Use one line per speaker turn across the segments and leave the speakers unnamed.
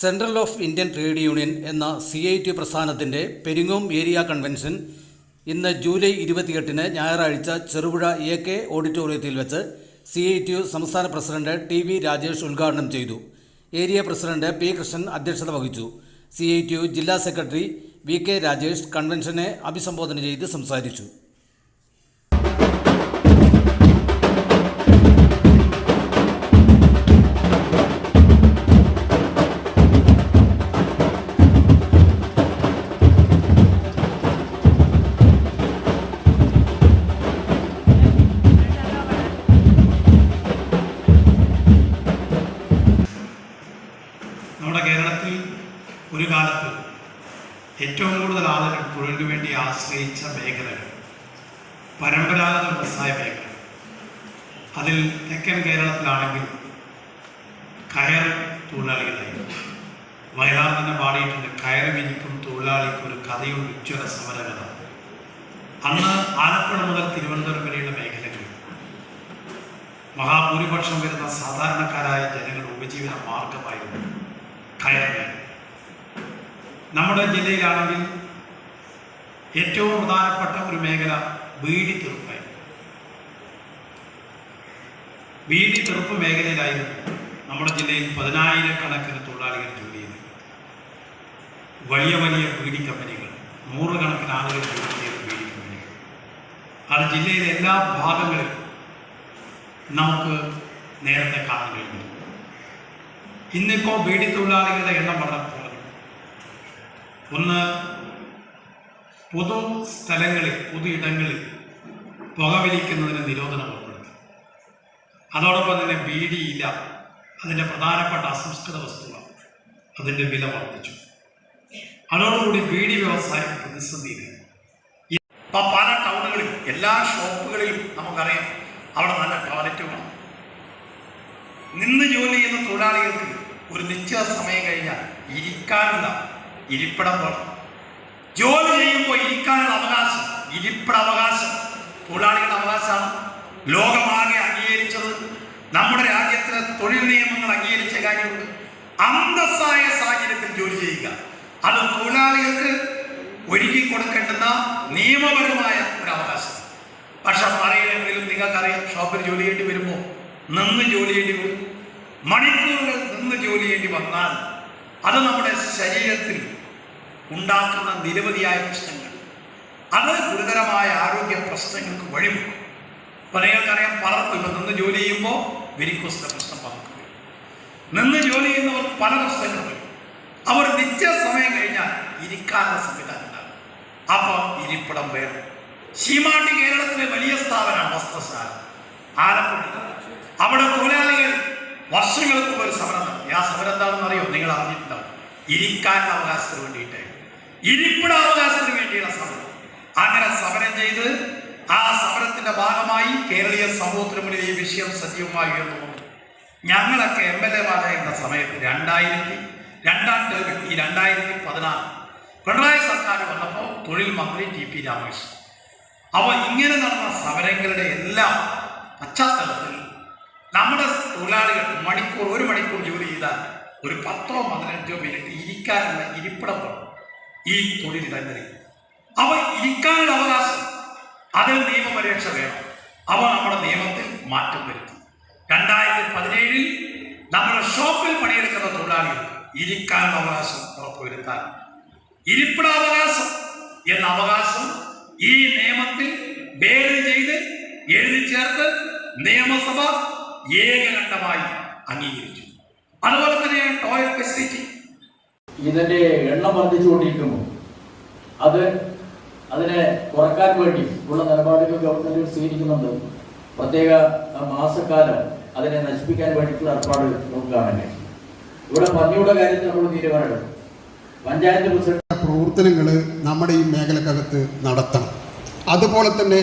Central of Indian trade union എന്ന C I T പ്രസ്ഥാനത്തിന്റെ Peringome area convention ഇന്ന് July ഇരുപത്തിയെട്ടിന് ഞായറാഴ്ച ചെറുപുഴ എ കെ ഓഡിറ്റോറിയത്തിൽ വെച്ച് സി ഐ ടി യു സംസ്ഥാന പ്രസിഡന്റ് ടി വി രാജേഷ് ഉദ്ഘാടനം ചെയ്തു. ഏരിയ പ്രസിഡന്റ് പി കൃഷ്ണൻ അധ്യക്ഷത വഹിച്ചു. സി ഐ ടി യു ജില്ലാ സെക്രട്ടറി വി കെ രാജേഷ് കൺവെൻഷനെ അഭിസംബോധന ചെയ്ത് സംസാരിച്ചു.
ഏറ്റവും കൂടുതൽ ആളുകൾ തൊഴിലിനു വേണ്ടി ആശ്രയിച്ച മേഖലകൾ. പരമ്പരാഗത വ്യവസായ മേഖല അതിൽ തെക്കൻ കേരളത്തിലാണെങ്കിൽ കയർ തൊഴിലാളികളായിരുന്നു വയലാർ തന്നെ പാടിയിട്ടുണ്ട് കയർ വിരിക്കും തൊഴിലാളിക്കും ഒരു കഥയുണ്ട് ഉജ്ജ്വല സമരകഥ. അന്ന് ആലപ്പുഴ മുതൽ തിരുവനന്തപുരം വരെയുള്ള മേഖലകളിൽ മഹാഭൂരിപക്ഷം വരുന്ന സാധാരണക്കാരായ ജനങ്ങളുടെ ഉപജീവന മാർഗമായിരുന്നു കയർ മേഖല. നമ്മുടെ ജില്ലയിലാണെങ്കിൽ ഏറ്റവും പ്രധാനപ്പെട്ട ഒരു മേഖല ബീഡി തെറുപ്പായിരുന്നു. ബീഡി തെറുപ്പ് മേഖലയിലായിരുന്നു നമ്മുടെ ജില്ലയിൽ പതിനായിരക്കണക്കിന് തൊഴിലാളികൾ ജോലി ചെയ്തു വലിയ വലിയ ബീഡി കമ്പനികൾ നൂറുകണക്കിന് ആളുകൾ ജോലി ചെയ്ത ബീഡി കമ്പനികൾ. അത് ജില്ലയിലെ എല്ലാ ഭാഗങ്ങളിലും നമുക്ക് നേരത്തെ കാണാൻ കഴിഞ്ഞു. ഇന്നിപ്പോൾ ബീഡി തൊഴിലാളികളുടെ എണ്ണം വളരെ ഒന്ന് പൊതു സ്ഥലങ്ങളിൽ പൊതു ഇടങ്ങളിൽ പുകവലിക്കുന്നതിന് നിരോധനം ഏർപ്പെടുത്തി അതോടൊപ്പം തന്നെ ബീഡിയില്ല അതിന്റെ പ്രധാനപ്പെട്ട അസംസ്കൃത വസ്തുവാണ് അതിന്റെ വില വർദ്ധിച്ചു. അതോടുകൂടി ബീഡി വ്യവസായം പ്രതിസന്ധിയിലായി ഇപ്പം പല ടൗണുകളിൽ എല്ലാ ഷോപ്പുകളിലും നമുക്കറിയാം അവിടെ നല്ല ടോയ്ലറ്റ് വേണം. നിന്ന് ജോലി ചെയ്യുന്ന തൊഴിലാളികൾക്ക് ഒരു നിശ്ചിത സമയം കഴിഞ്ഞാൽ ഇരിക്കാനുള്ള ഇരിപ്പിടം വേണം ജോലി ചെയ്യുമ്പോൾ ഇരിക്കാനുള്ള അവകാശം ഇരിപ്പിട അവകാശം തൊഴിലാളികളുടെ അവകാശമാണ്. ലോകമാകെ അംഗീകരിച്ചത് നമ്മുടെ രാജ്യത്തിലെ തൊഴിൽ നിയമങ്ങൾ അംഗീകരിച്ച കാര്യമുണ്ട്. അന്തസ്സായ സാഹചര്യത്തിൽ ജോലി ചെയ്യുക. അത് തൊഴിലാളികൾക്ക് ഒരുക്കി കൊടുക്കേണ്ടുന്ന നിയമപരമായ ഒരു അവകാശം. പക്ഷെ പറയുന്നെങ്കിലും നിങ്ങൾക്കറിയാം ഷോപ്പിൽ ജോലി ചെയ്യേണ്ടി വരുമ്പോൾ നിന്ന് ജോലി ചെയ്യേണ്ടി വരും. മണിക്കൂറുകൾ നിന്ന് ജോലി ചെയ്യേണ്ടി വന്നാൽ അത് നമ്മുടെ ശരീരത്തിൽ ഉണ്ടാക്കുന്ന നിരവധിയായ പ്രശ്നങ്ങൾ. അത് ഗുരുതരമായ ആരോഗ്യ പ്രശ്നങ്ങൾക്ക് വഴിമുക്കും. അപ്പോൾ നിങ്ങൾക്കറിയാം പലർക്കും ഇപ്പം നിന്ന് ജോലി ചെയ്യുമ്പോൾ വെരിക്കോസിന്റെ പ്രശ്നം പലർക്കും വരും നിന്ന് ജോലി ചെയ്യുന്നവർ പല പ്രശ്നങ്ങൾ വരും. അവർ നിശ്ചയ സമയം കഴിഞ്ഞാൽ ഇരിക്കാനുള്ള സംവിധാനം ഉണ്ടാകും അപ്പോൾ ഇരിപ്പിടം വേറെ ശീമാട്ടി കേരളത്തിലെ വലിയ സ്ഥാപനമാണ് വസ്ത്രശാല. ആലപ്പുഴ. അവിടെ തൊഴിലാളികൾ വർഷങ്ങൾക്ക് ഒരു സമരം നടത്തി. ആ സമരം എന്താണെന്ന് അറിയോ നിങ്ങൾ അറിഞ്ഞിട്ടുണ്ടാവും. ഇരിക്കാനുള്ള അവകാശത്തിന് വേണ്ടിയിട്ട് ഇരിപ്പിട അവകാശത്തിന് വേണ്ടിയുള്ള സമരം. അങ്ങനെ സമരം ചെയ്ത് ആ സമരത്തിന്റെ ഭാഗമായി കേരളീയ സമൂഹത്തിന് മുന്നിൽ ഈ വിഷയം സജീവമായി ഉയർന്നു ഞങ്ങളൊക്കെ എം എൽ എമാരായിരുന്ന സമയത്ത് രണ്ടായിരത്തി രണ്ടാം ടേമിൽ ഈ രണ്ടായിരത്തി പതിനാറ് പിണറായി സർക്കാർ വന്നപ്പോൾ തൊഴിൽ മന്ത്രി ടി പി രാമകൃഷ്ണൻ. അപ്പോൾ ഇങ്ങനെ നടന്ന സമരങ്ങളുടെ എല്ലാം പശ്ചാത്തലത്തിൽ നമ്മുടെ തൊഴിലാളികൾ മണിക്കൂർ ഒരു മണിക്കൂർ ജോലി ചെയ്താൽ ഒരു പത്തോ പതിനഞ്ചോ മിനിറ്റ് ഇരിക്കാനുള്ള ഇരിപ്പിടം വേണം. ഈ തൊഴിൽ തന്നെ അവ ഇരിക്കാനുള്ള അവകാശം. അതിൽ നിയമപരീക്ഷ വേണം. അവ നമ്മുടെ നിയമത്തിൽ മാറ്റം വരുത്തി. രണ്ടായിരത്തി പതിനേഴിൽ നമ്മുടെ ഷോപ്പിൽ പണിയെടുക്കുന്ന തൊഴിലാളികൾ ഇരിക്കാനുള്ള അവകാശം ഉറപ്പുവരുത്താൻ ഇരിപ്പിടാവകാശം എന്ന അവകാശം ഈ നിയമത്തിൽ ഭേദം ചെയ്ത് എഴുതി ചേർത്ത് നിയമസഭ ഏകകണ്ഠമായി അംഗീകരിച്ചു. അതുപോലെ തന്നെ ടോയ്ലറ്റ് ഫെസിലിറ്റി.
ഇതിന്റെ എണ്ണം വർദ്ധിച്ചുകൊണ്ടിരിക്കുന്നു. അത് അതിനെ കുറയ്ക്കാൻ വേണ്ടി ഉള്ള നിലപാടുകൾ ഗവൺമെന്റ് സ്വീകരിക്കുന്നുണ്ട്. പ്രത്യേക മാസക്കാലം അതിനെ നശിപ്പിക്കാൻ വേണ്ടിയിട്ടുള്ള ഏർപ്പാട് നോക്കുകയാണെങ്കിൽ ഇവിടെ പന്നിയുടെ കാര്യത്തിൽ നമ്മൾ തീരുമാനമെടുക്കും. പഞ്ചായത്ത് പ്രസിഡന്റ്
പ്രവർത്തനങ്ങൾ നമ്മുടെ ഈ മേഖലക്കകത്ത് നടത്തണം. അതുപോലെ തന്നെ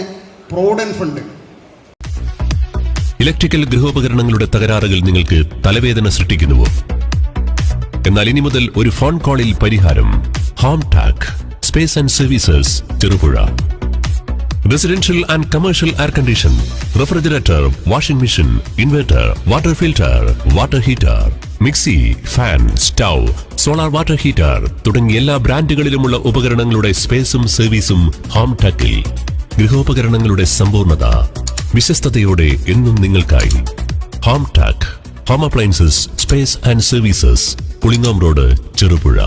പ്രോവിഡന്റ് ഫണ്ട്.
ഇലക്ട്രിക്കൽ ഗൃഹോപകരണങ്ങളുടെ തകരാറുകൾ നിങ്ങൾക്ക് തലവേദന സൃഷ്ടിക്കുന്നുവോ? എന്നാൽ ഇനി മുതൽ ഒരു ഫോൺ കോളിൽ പരിഹാരം. Home tech space and services Cherupuzha residential and commercial air condition refrigerator washing machine inverter water filter water heater mixie fan stove solar water heater തുടങ്ങിയ എല്ലാ ബ്രാൻഡുകളിലുമുള്ള ഉപകരണങ്ങളുടെ സ്പേസും സർവീസും ഹോം ടാക്കിൽ ഗൃഹോപകരണങ്ങളുടെ സമ്പൂർണത വിശ്വസ്തയോടെ എന്നും നിങ്ങൾക്കായി. Home tech home appliances space and services Pulingome road Cherupuzha